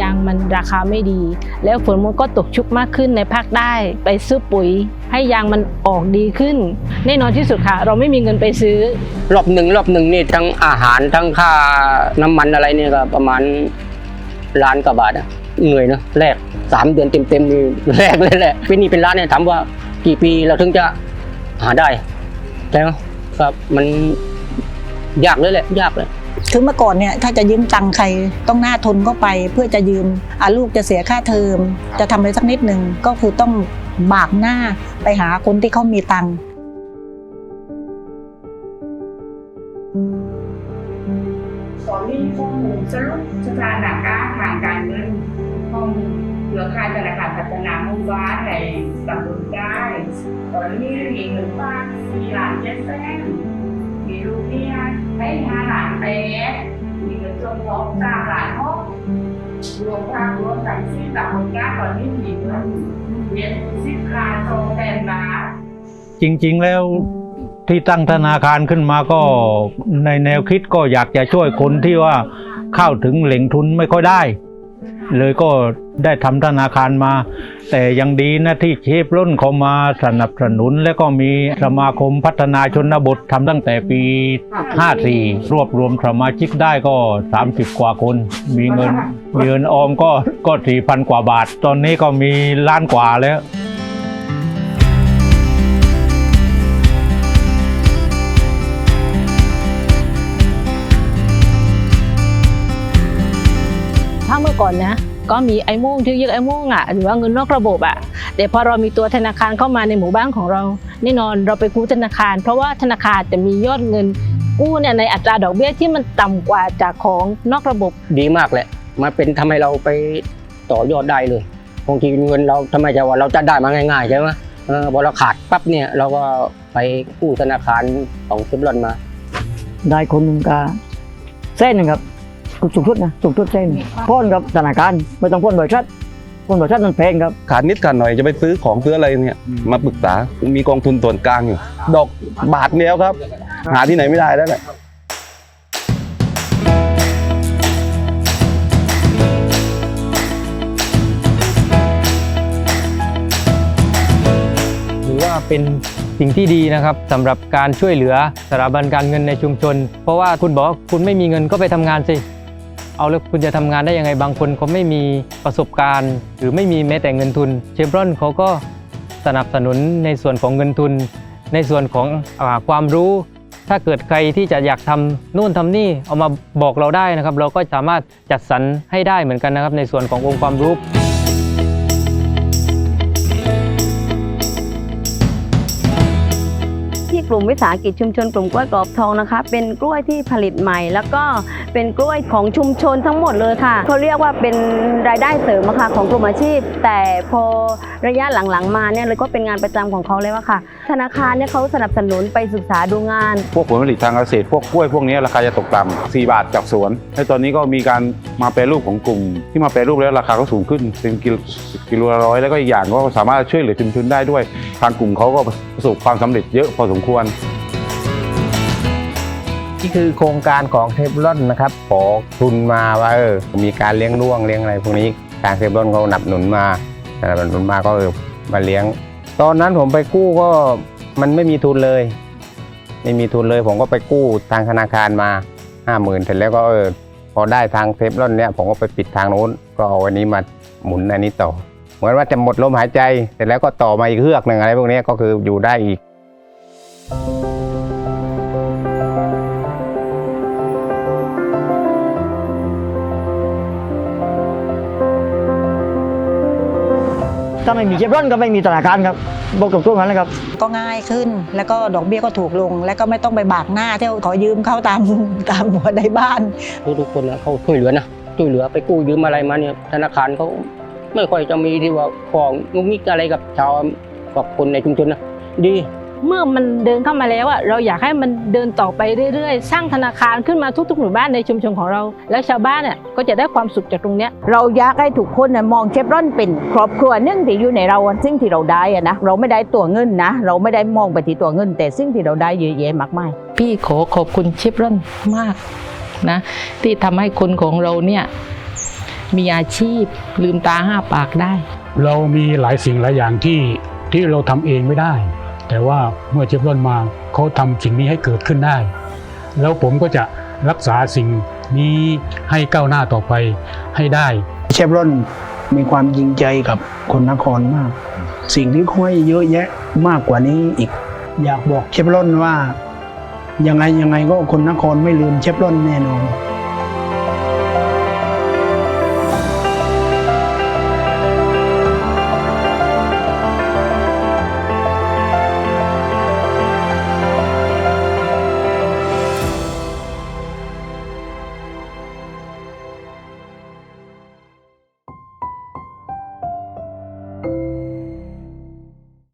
ยางมันราคาไม่ดี แล้วฝนมันก็ตกชุกมากขึ้นในภาคใต้ไปซื้อปุ๋ย ให้ยางมันออกดีขึ้น แน่นอนที่สุดค่ะ เราไม่มีเงินไปซื้อ รอบหนึ่งรอบหนึ่งนี่ทั้งอาหารทั้งค่าน้ำมันอะไรเนี่ยก็ประมาณล้านกว่าบาทอะเหนื่อยนะแรกสามเดือนเต็มๆนี่แรกเลยแหละเป็นนี่เป็นล้านเนี่ยถามว่ากี่ปีเราถึงจะหาได้ใช่ไหมครับมันยากเลยแหละยากเลย คือเมื่อก่อนเนี่ยถ้าจะยืมตังค์ใครต้องหน้าทนก็ไป เพื่อจะยืมอาลูกจะเสียค่าเทอม จะทำอะไรสักนิดหนึ่งก็คือต้องบากหน้าไปหาคนที่เขามีตังค์ขอมีข้อมูลสรุปสถานการณ์ทางการเงินของเครือข่ายธนาคารพัฒนาหมู่บ้านในตำบลได้ตอนนี้มีเงินฝากสี่ล้านเจ็ดแสนมีลูกเมียให้ห้าล้านแป ดมีเงินสมทบสามล้านหกรวมทางรวมทั้งสิ้นตำบลได้ตอนนี้มีเงิวเรียนสิบล้านสองแสนบาทจริงๆแล้วที่ตั้งธนาคารขึ้นมาก็ในแนวคิดก็อยากจะช่วยคนที่ว่าเข้าถึงแหล่งทุนไม่ค่อยได้ เลยก็ได้ทำธนาคารมา แต่ยังดีนะที่เชฟร่นเขามาสนับสนุน และก็มีสมาคมพัฒนาชนบททำตั้งแต่ปี 54 รวบรวมสมาชิกได้ก็ 30 กว่าคน มีเงินมีเงินออมก็ก็ 4,000 กว่าบาท ตอนนี้ก็มีล้านกว่าแล้ว เมื่อก่อนนะก็มีไอ้โม่งที่เรียกไอ้โม่งอะหรือว่าเงินนอกระบบอะแต่พอเรามีตัวธนาคารเข้ามาในหมู่บ้านของเราแน่นอนเราไปกู้ธนาคาร เพราะว่าธนาคารจะมียอดเงินกู้เนี่ยในอัตราดอกเบี้ยที่มันต่ำกว่าจากของนอกระบบดีมากแหละมาเป็นทำให้เราไปต่อยอดได้เลยบางทีเงินเราทำไมจะว่าเราจะได้มาง่ายๆใช่ไหมเออพอเราขาดปั๊บเนี่ยเราก็ไปกู้ธนาคารของเซฟรอนมา ได้คนหนึ่งก็เส้นหนึ่งครับ สูงสุดนะสูงสุดเส้นพ่นกับธนาคารไม่ต้องพ่นบริษัทพ่นบริษัทมันแพงครับขาดนิดขาดหน่อยจะไปซื้อของซื้ออะไรเนี่ยมาปรึกษามีกองทุนส่วนกลางอยู่ดอกบาทเดียวครับ หาที่ไหนไม่ได้แล้วแหละถือว่าเป็นสิ่งที่ดีนะครับสำหรับการช่วยเหลือสถาบันการเงินในชุมชน เพราะว่าคุณบอกว่าคุณไม่มีเงินก็ไปทำงานสิ เอาแล้วคุณจะทำงานได้ยังไงบางคนเขาไม่มีประสบการณ์ หรือไม่มีแม้แต่เงินทุน เชฟรอนเขาก็สนับสนุนในส่วนของเงินทุน ในส่วนของอความรู้ ถ้าเกิดใครที่จะอยากทำนู่นทำนี่เอามาบอกเราได้นะครับ เราก็สามารถจัดสรรให้ได้เหมือนกันนะครับ ในส่วนขององค์ความรู้ที่กลุ่มวิสาหกิจชุมชนกลุ่มกล้วยกรอบทองนะคะ เป็นกล้วยที่ผลิตใหม่ แล้วก็ เป็นกล้วยของชุมชนทั้งหมดเลยค่ะเขาเรียกว่าเป็นรายได้เสริมค่ะของกลุ่มอาชีพ แต่พอระยะหลังๆมาเนี่ยเลยก็เป็นงานประจำของเขาเลยว่าค่ะ ธนาคารเนี่ยเขาสนับสนุนไปศึกษาดูงาน พวกผลผลิตทางเกษตรพวกกล้วยพวกนี้ราคาจะตกต่ำ4บาทจากสวนและตอนนี้ก็มีการมาแปรรูปของกลุ่ม ที่มาแปรรูปแล้วราคาก็สูงขึ้นเป็นกิโลกิโลละร้อยแล้วก็อีกอย่างก็สามารถช่วยเหลือชุมชนได้ด้วย ทางกลุ่มเขาก็ประสบความสำเร็จเยอะพอสมควร นี่คือโครงการของเทฟลอนนะครับขอทุนมาว่าเออมีการเลี้ยงล่วงเลี้ยงอะไรพวกนี้ทางเทฟลอนเขาหนับหนุนมาสนับสนุนมาก็เออมาเลี้ยง ตอนนั้นผมไปกู้ก็มันไม่มีทุนเลย ไม่มีทุนเลยผมก็ไปกู้ทางธนาคารมาห้าหมื่นเสร็จแล้วก็เออพอได้ทางเทฟลอนเนี่ยผมก็ไปปิดทางโน้นก็เอาอันนี้มาหมุนอันนี้ต่อ เหมือนว่าจะหมดลมหายใจเสร็จแล้วก็ต่อมาอีกเฮือกหนึ่งอะไรพวกนี้ก็คืออยู่ได้อีก ถ้าไม่มีเชฟรอนก็ไม่มีธนาคารครับบอกกับทุกนั้นเลยครับ ก็ง่ายขึ้นแล้วก็ดอกเบี้ยก็ถูกลง แล้วก็ไม่ต้องไปบากหน้าเที่ยวขอยืมเขาตามตามหัวในบ้านทุกๆคนนะเขาช่วยเหลือนะช่วยเหลือไปกู้ยืมอะไรมาเนี่ยธนาคารเขาไม่ค่อยจะมีที่ว่าของงุกงิกอะไรกับชาวกับคนในชุมชนนะดี เมื่อมันเดินเข้ามาแล้วอะเราอยากให้มันเดินต่อไปเรื่อยๆ สร้างธนาคารขึ้นมาทุกๆหมู่บ้านในชุมชนของเรา แล้วชาวบ้านเนี่ยก็จะได้ความสุขจากตรงเนี้ยเราอยากให้ทุกคนนะมองเชฟรอนเป็นครอบครัวหนึ่งที่อยู่ในเราอะสิ่งที่เราได้อะนะเราไม่ได้ตัวเงินนะ เราไม่ได้มองไปที่ตัวเงิน แต่สิ่งที่เราได้เยอะแยะมากมายพี่ขอขอบคุณเชฟรอนมากนะ ที่ทำให้คนของเราเนี่ยมีอาชีพลืมตาห้าปากได้ เรามีหลายสิ่งหลายอย่างที่ที่เราทำเองไม่ได้ แต่ว่าเมื่อเชฟรอนมาเขาทำสิ่งนี้ให้เกิดขึ้นได้ แล้วผมก็จะรักษาสิ่งนี้ให้ก้าวหน้าต่อไปให้ได้ เชฟรอนมีความจริงใจกับคนนครมาก สิ่งที่เขาให้เยอะแยะมากกว่านี้อีก อยากบอกเชฟรอนว่า ยังไงยังไงก็คนนครไม่ลืมเชฟรอนแน่นอน